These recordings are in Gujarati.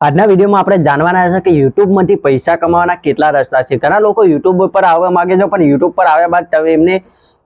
આજના વિડીયોમાં આપણે જાણવાના છે કે યુટ્યુબમાંથી પૈસા કમાવાના કેટલા રસ્તા છે. ઘણા લોકો યુટ્યુબ પર આવવા માંગે છે, પણ યુટ્યુબ પર આવ્યા બાદ તમે એમને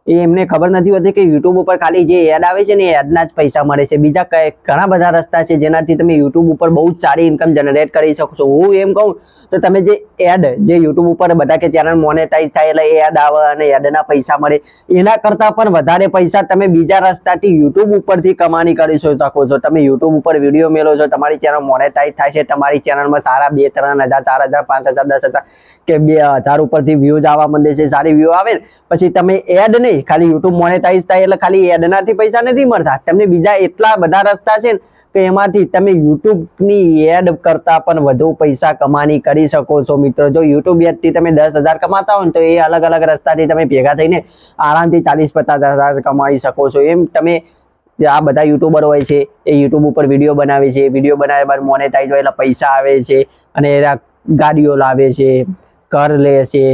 એ એમને ખબર નથી હોતી કે યુટ્યુબ ઉપર ખાલી જે એડ આવે છે ને એ એડના જ પૈસા મળે છે. બીજા ઘણા બધા રસ્તા છે જેનાથી તમે યુટ્યુબ ઉપર બહુ જ સારી ઇન્કમ જનરેટ કરી શકો છો. હું એમ કહું, તો તમે જે એડ જે યુટ્યુબ ઉપર બધા કે ચેનલ મોનેટાઈઝ થાય એટલે એડ આવે અને એડના પૈસા મળે. એના કરતાં પણ વધારે પૈસા તમે બીજા રસ્તાથી યુટ્યુબ ઉપરથી કમાણી કરી શકો છો. તમે યુટ્યુબ ઉપર વીડિયો મેળવો છો, તમારી ચેનલ મોનેટાઈઝ થાય છે, તમારી ચેનલમાં સારા બે ત્રણ હજાર, ચાર હજાર, પાંચ હજાર, દસ હજાર કે બે હજાર ઉપરથી વ્યૂઝ આવવા માંડે છે, સારી વ્યૂ આવે ને, પછી તમે એડ નહીં. ખાલી યુટ્યુબ મોનેટાઈઝ થાય એટલે ખાલી એડનાથી પૈસા નથી મળતા. તમને બીજા એટલા બધા રસ્તા છે કે એમાંથી તમે યુટ્યુબની એડ કરતા પણ વધુ પૈસા કમાણી કરી શકો છો. મિત્રો, જો યુટ્યુબ એડથી તમે દસ હજાર કમાતા હો તો એ અલગ અલગ રસ્તાથી તમે ભેગા થઈને આરામથી ચાલીસ પચાસ હજાર કમાઈ શકો છો. એમ તમે આ બધા યુટ્યુબર હોય છે, એ યુટ્યુબ ઉપર વીડિયો બનાવે છે. વીડિયો બનાવ્યા બાદ મોનેટાઈઝ હોય એટલે પૈસા આવે છે અને એના ગાડીઓ લાવે છે કર લે છે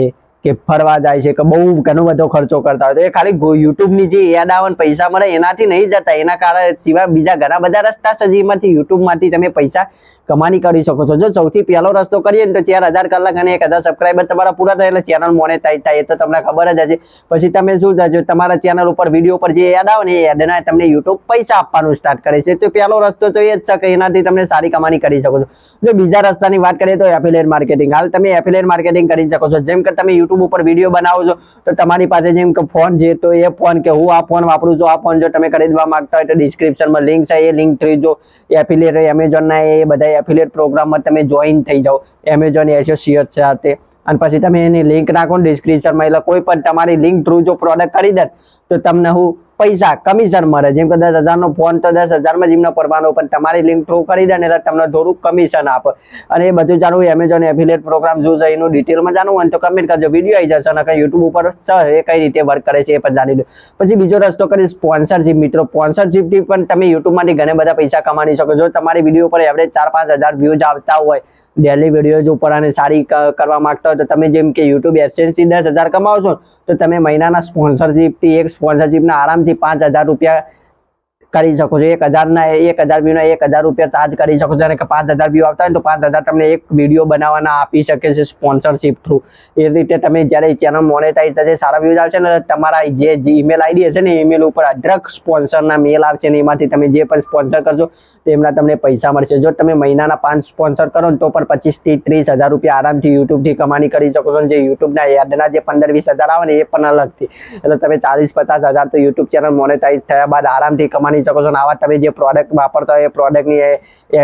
કે ફરવા જાય છે, કે બહુ ઘણો બધો ખર્ચો કરતા હોય તો એ ખાલી યુટ્યુબની જે એડાવન પૈસા મળે એનાથી નહીં જતા. એના કારણે સિવાય બીજા ઘણા બધા રસ્તા છે જેમાંથી યુટ્યુબમાંથી તમે પૈસા કમાણી કરી શકો છો. જો સૌથી પહેલો રસ્તો કરીએ ને તો ચાર હજાર કલાક અને એક હજાર સબસ્ક્રાઈબર તમારા પૂરા થાય એટલે ચેનલ મોનેટાઈઝ થાય એ તો તમને ખબર જ હશે. પછી તમે શું થશે તમારા ચેનલ ઉપર વીડિયો પર જે એડ આવે ને એ એડના તમને યુટ્યુબ પૈસા આપવાનું સ્ટાર્ટ કરે છે. તો પહેલો રસ્તો તો એ જ છે કે એનાથી તમને સારી કમાણી કરી શકો છો. જો બીજા રસ્તાની વાત કરીએ તો એફિલેટ માર્કેટિંગ હાલ તમે એફિલેટ માર્કેટિંગ કરી શકો છો. જેમ કે તમે યુટ્યુબ ઉપર વીડિયો બનાવો છો, તો તમારી પાસે જેમ કે ફોન છે, તો એ ફોન કે હું આ ફોન વાપરું છું, આ ફોન જો તમે ખરીદવા માંગતા હોય તો ડિસ્ક્રિપ્શનમાં લિંક છે, એ લિંક થ્રી જો એફિલિયેટ એમેઝોનના એ બધા એફિલિયેટ પ્રોગ્રામમાં તમે જોઈન થઈ જાઓ એમેઝોન એસોસિએટ સાથે અને પછી તમે એની લિંક નાખો ને ડિસ્ક્રિપ્શનમાં એટલે કોઈ પણ તમારી લિંક થ્રુ જો પ્રોડક્ટ ખરીદે તો તમને હું પૈસા કમિશન મળે. જેમ કે દસ હજારનો ફોન તો દસ હજારમાં જ એમને પણ તમારી લિંક થ્રુ કરી દે ને એટલે તમને થોડું કમિશન આપે. અને એ બધું જાણવું એમેઝોન એફિલિયેટ પ્રોગ્રામ છે એનું ડિટેલમાં જાણવું હોય તો કમેન્ટ કરજો. વીડિયો આવી જશે અને યુટ્યુબ ઉપર છે, એ કઈ રીતે વર્ક કરે છે, એ પણ જાણી લો. પછી બીજો રસ્તો કરી સ્પોન્સરશિપ મિત્રો. સ્પોન્સરશિપથી પણ તમે યુટ્યુબમાંથી ઘણા બધા પૈસા કમાણી શકો જો તમારી વીડિયો પર એવરેજ ચાર પાંચ હજાર વ્યૂઝ આવતા હોય ડેલી વિડીયોઝ ઉપર અને સારી કરવા માંગતા હોય, તો તમે જેમ કે યુટ્યુબ એસેન્સથી દસ હજાર કમાવો છો તો તમે મહિનાના સ્પોન્સરશિપથી એક સ્પોન્સરશિપના આરામથી પાંચ હજાર રૂપિયા કરી શકો છો. એક હજારના એક હજાર વ્યૂના એક હજાર રૂપિયા ચાર્જ કરી શકો છો. અને પાંચ હજાર વ્યૂ આવતા હોય તો પાંચ હજાર તમને એક વીડિયો બનાવવાના આપી શકે છે સ્પોન્સરશિપ થ્રુ એ રીતે તમે જ્યારે ચેનલ મોનેટાઈઝ થશે, સારા વ્યૂઝ આવશે ને તમારા જે ઈમેલ આઈડી હશે ને ઈમેલ ઉપર અઢળક સ્પોન્સરના મેલ આવશે ને એમાંથી તમે જે પણ સ્પોન્સર કરશો, તેમના તમને પૈસા મળશે. જો તમે મહિનાના પાંચ સ્પોન્સર કરો ને તો પણ પચીસથી ત્રીસ હજાર રૂપિયા આરામથી યુટ્યુબથી કમાણી કરી શકો છો જે યુટ્યુબના એડના જે પંદર વીસ હજાર આવે ને એ પણ અલગથી. એટલે તમે ચાલીસ પચાસ હજાર તો યુટ્યુબ ચેનલ મોનેટાઈઝ થયા બાદ આરામથી કમાણી શકો છો આવા તમે જે પ્રોડક્ટ વાપરતા હોય એ પ્રોડક્ટની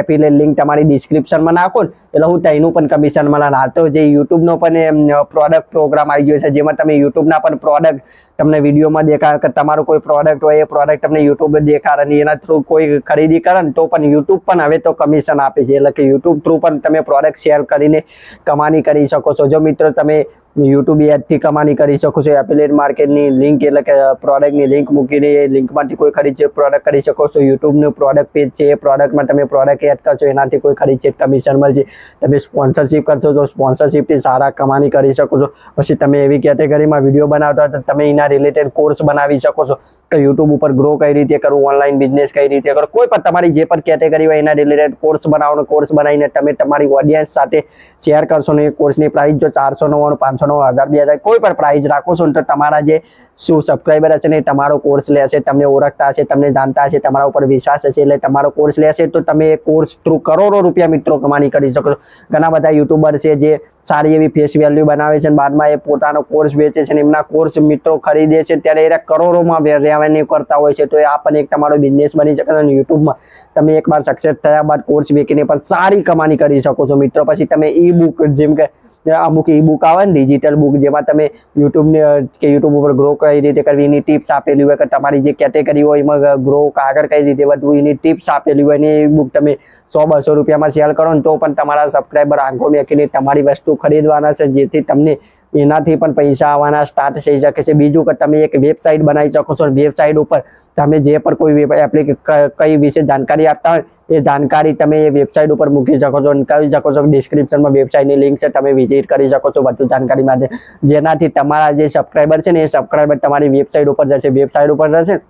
એફિલિયેટ લિંક તમારી ડિસ્ક્રિપ્શનમાં નાખો ને. એટલે હું તેનું પણ કમિશન મળે હાલ તો જે યુટ્યુબનો પણ પ્રોડક્ટ પ્રોગ્રામ આવી ગયો છે, જેમાં તમે યુટ્યુબના પણ પ્રોડક્ટ તમને વિડીયોમાં દેખાય, કે તમારું કોઈ પ્રોડક્ટ હોય, એ પ્રોડક્ટ તમને યુટ્યુબ દેખાડે અને એના થ્રુ કોઈ ખરીદી કરે ને તો પણ યુટ્યુબ પણ હવે તો કમિશન આપે છે. એટલે કે યુટ્યુબ થ્રુ પણ તમે પ્રોડક્ટ શેર કરીને કમાણી કરી શકો છો. જો મિત્રો તમે યુટ્યુબ એડથી કમાણી કરી શકો છો એફિલિયેટ માર્કેટની લિંક એટલે કે પ્રોડક્ટની લિંક મૂકીને એ લિંકમાંથી કોઈ ખરીદ પ્રોડક્ટ કરી શકો છો. યુટ્યુબનું પ્રોડક્ટ પેજ છે, એ પ્રોડક્ટમાં તમે પ્રોડક્ટ એડ કરશો, એનાથી કોઈ ખરીદ છે કમિશન મળશે. તમે સ્પોન્સરશિપ કરશો તો સ્પોન્સરશિપથી સારા કમાણી કરી શકો છો. પછી તમે એવી કેટેગરીમાં વીડિયો બનાવતા હોય તો તમે એના રિલેટેડ કોર્સ બનાવી શકો છો. કે યુટ્યુબ ઉપર ગ્રો કઈ રીતે કરવું ઓનલાઈન બિઝનેસ કઈ રીતે કરો, કોઈ પણ તમારી જે પણ કેટેગરી હોય એના રિલેટેડ કોર્સ બનાવવાનો કોર્સ બનાવીને તમે તમારી ઓડિયન્સ સાથે શેર કરશો ને એ કોર્સની પ્રાઇસ જો ચારસો નવ્વાણું, પાંચસો નવ્વાણું, હજાર, બે હજાર, કોઈ પણ પ્રાઇસ રાખો છો ને તો તમારા જે શું સબસ્ક્રાઈબર હશે ને તમારો કોર્સ લેશે તમને ઓળખતા હશે, તમને જાણતા હશે, તમારા ઉપર વિશ્વાસ હશે એટલે તમારો કોર્સ લેશે તો તમે એ કોર્સ થ્રુ કરોડો રૂપિયા મિત્રો કમાણી કરી શકો ઘણા બધા યુટ્યુબર છે જે સારી એવી ફેસ વેલ્યુ બનાવે છે બાદમાં એ પોતાનો કોર્સ વેચે છે એમના કોર્સ મિત્રો ખરીદે છે. ત્યારે એ કરોડોમાં રેવન્યુ કરતા હોય છે. તો એ આ પણ એક તમારો બિઝનેસ બની શકે અને યુટ્યુબમાં તમે એકવાર સક્સેસ થયા બાદ કોર્સ વેચીને પણ સારી કમાણી કરી શકો છો. મિત્રો, પછી તમે ઈ બુક જેમ કે અમુક ઈ બુક આવે ને ડિજિટલ બુક જેમાં તમે યુટ્યુબને કે યુટ્યુબ ઉપર ગ્રો કઈ રીતે કરવી, એની ટિપ્સ આપેલી હોય કે તમારી જે કેટેગરી હોય એમાં ગ્રો આગળ કઈ રીતે વધવું, એની ટિપ્સ આપેલી હોય ને એ બુક તમે સો બસો રૂપિયામાં સેલ કરો ને તો પણ તમારા સબસ્ક્રાઈબર આંખો મેકીને તમારી વસ્તુ ખરીદવાના છે, જેથી તમને એનાથી પણ પૈસા આવવાના સ્ટાર્ટ થઈ શકે છે. બીજું કે તમે એક વેબસાઇટ બનાવી શકો છો વેબસાઇટ ઉપર તમે જે પણ કોઈ એપ્લિક કઈ વિશે જાણકારી આપતા હોય એ જાણકારી તમે એ વેબસાઇટ ઉપર મૂકી શકો છો અને કહી શકો છો. ડિસ્ક્રિપ્શનમાં વેબસાઇટની લિંક છે, તમે વિઝિટ કરી શકો છો વધુ જાણકારી માટે. જેનાથી તમારા જે સબસ્ક્રાઈબર છે ને એ સબસ્ક્રાઈબર તમારી વેબસાઇટ ઉપર જશે. વેબસાઇટ ઉપર જશે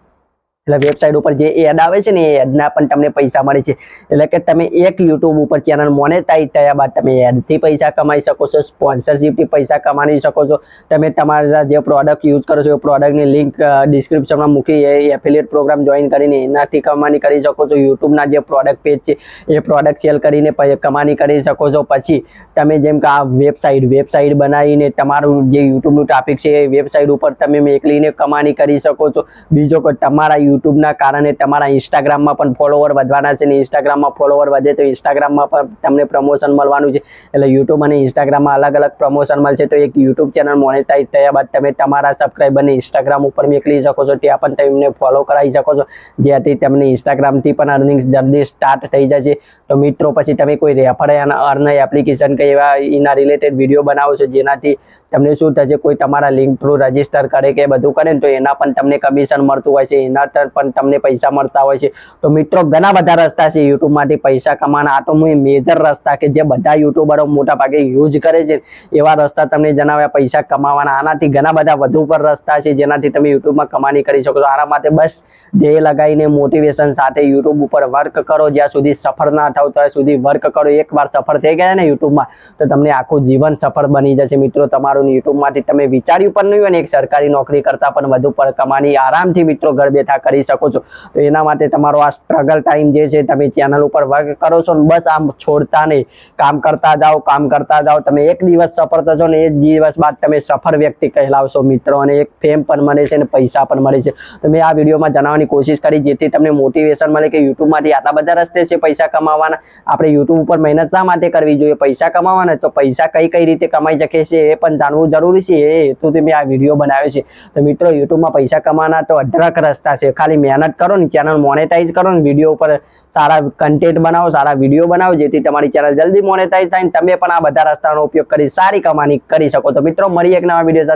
એટલે વેબસાઇટ ઉપર જે એડ આવે છે ને એ એડના પણ તમને પૈસા મળે છે. એટલે કે તમે એક યુટ્યુબ ઉપર ચેનલ મોનેટાઈઝ થયા બાદ તમે એડથી પૈસા કમાઈ શકો છો સ્પોન્સરશિપથી પૈસા કમાણી શકો છો. તમે તમારા જે પ્રોડક્ટ યુઝ કરો છો એ પ્રોડક્ટની લિંક ડિસ્ક્રિપ્શનમાં મૂકી એ એફિલિએટ પ્રોગ્રામ જોઈન કરીને એનાથી કમાણી કરી શકો છો. યુટ્યુબના જે પ્રોડક્ટ પેજ છે, એ પ્રોડક્ટ સેલ કરીને કમાણી કરી શકો છો. પછી તમે જેમ કે આ વેબસાઇટ વેબસાઇટ બનાવીને તમારું જે યુટ્યુબનું ટ્રાફિક છે એ વેબસાઇટ ઉપર તમે મેકલીને કમાણી કરી શકો છો. બીજો કોઈ તમારા યુટ્યુબના કારણે તમારા ઇન્સ્ટાગ્રામમાં પણ ફોલોવર વધવાના છે ને ઇન્સ્ટાગ્રામમાં ફોલોવર વધે તો ઇન્સ્ટાગ્રામમાં પણ તમને પ્રમોશન મળવાનું છે. એટલે યુટ્યુબ અને ઇન્સ્ટાગ્રામમાં અલગ અલગ પ્રમોશન મળશે તો એક યુટ્યુબ ચેનલ મોનેટાઈઝ થયા બાદ તમે તમારા સબસ્ક્રાઈબરને ઇન્સ્ટાગ્રામ ઉપર મોકલી શકો છો. ત્યાં પણ તેમને ફોલો કરાવી શકો છો. જેથી તમને ઇન્સ્ટાગ્રામથી પણ અર્નિંગ જલ્દી સ્ટાર્ટ થઈ જશે. તો મિત્રો, પછી તમે કોઈ રેફર અર્ન એપ્લિકેશન કે એવા એના રિલેટેડ વીડિયો બનાવો છો, જેનાથી તમને શું થશે? કોઈ તમારા લિંક થ્રુ રજિસ્ટર કરે કે બધું કરે તો એના પણ તમને કમિશન મળતું હોય છે. એના પર પણ તમને પૈસા મળતા હોય છે. તો મિત્રો, ઘણા બધા રસ્તા છે યુટ્યુબમાંથી પૈસા કમાવાના. આ તો મેજર રસ્તા કે જે બધા યુટ્યુબરો મોટા ભાગે યુઝ કરે છે, એવા રસ્તા તમને જણાવ્યા, પૈસા કમાવાના. આનાથી ઘણા બધા વધુ પર રસ્તા છે, જેનાથી તમે યુટ્યુબમાં કમાણી કરી શકો આના માટે બસ ધ્યેય લગાવીને મોટિવેશન સાથે યુટ્યુબ ઉપર વર્ક કરો. જ્યાં સુધી સફળ ના થાવ, ત્યાં સુધી વર્ક કરો. એકવાર સફળ થઈ ગયા ને યુટ્યુબમાં, તો તમને આખું જીવન સફળ બની જશે. મિત્રો, તમારું યુટ્યુબમાંથી તમે વિચાર્યું પણ નહીં હોય ને, એક સરકારી નોકરી કરતાં પણ વધુ પર કમાણી. આરામથી મિત્રો, ઘર બેઠા કરી શકો છો. તો એના માટે તમારો આ સ્ટ્રગલ ટાઈમ જે છે, તમે ચેનલ ઉપર વર્ક કરો છો ને બસ આમ છોડતા નહીં. કામ કરતા જાઓ, કામ કરતા જાઓ. તમે એક દિવસ સફળ થશો ને એ દિવસ બાદ તમે સફળ વ્યક્તિ કહેલાવશો મિત્રો. અને એક ફેમ પણ મળે છે અને પૈસા પણ મળે છે. તો મેં આ વિડીયોમાં જણાવવાની કોશિશ કરી, જેથી તમને મોટિવેશન મળે કે યુટ્યુબમાંથી આટલા બધા રસ્તે છે પૈસા કમાવાના. આપણે યુટ્યુબ ઉપર મહેનત શા માટે કરવી જોઈએ? પૈસા કમાવાના તો પૈસા કઈ કઈ રીતે કમાઈ શકે છે એ પણ જાણવું જરૂરી છે. એ હેતુથી મેં આ વીડિયો બનાવ્યો છે. તો મિત્રો યુટ્યુબમાં પૈસા કમાવાના તો અઢળક રસ્તા છે. ખાલી મહેનત કરો ને ચેનલ મોનેટાઈઝ કરો ને વીડિયો ઉપર સારા કન્ટેન્ટ બનાવો, સારા વીડિયો બનાવો, જેથી તમારી ચેનલ જલ્દી મોનેટાઈઝ થાય તમે પણ આ બધા રસ્તાનો ઉપયોગ કરી, સારી કમાણી કરી શકો. તો મિત્રો, મળીએ એક નવા વીડિયો સાથે.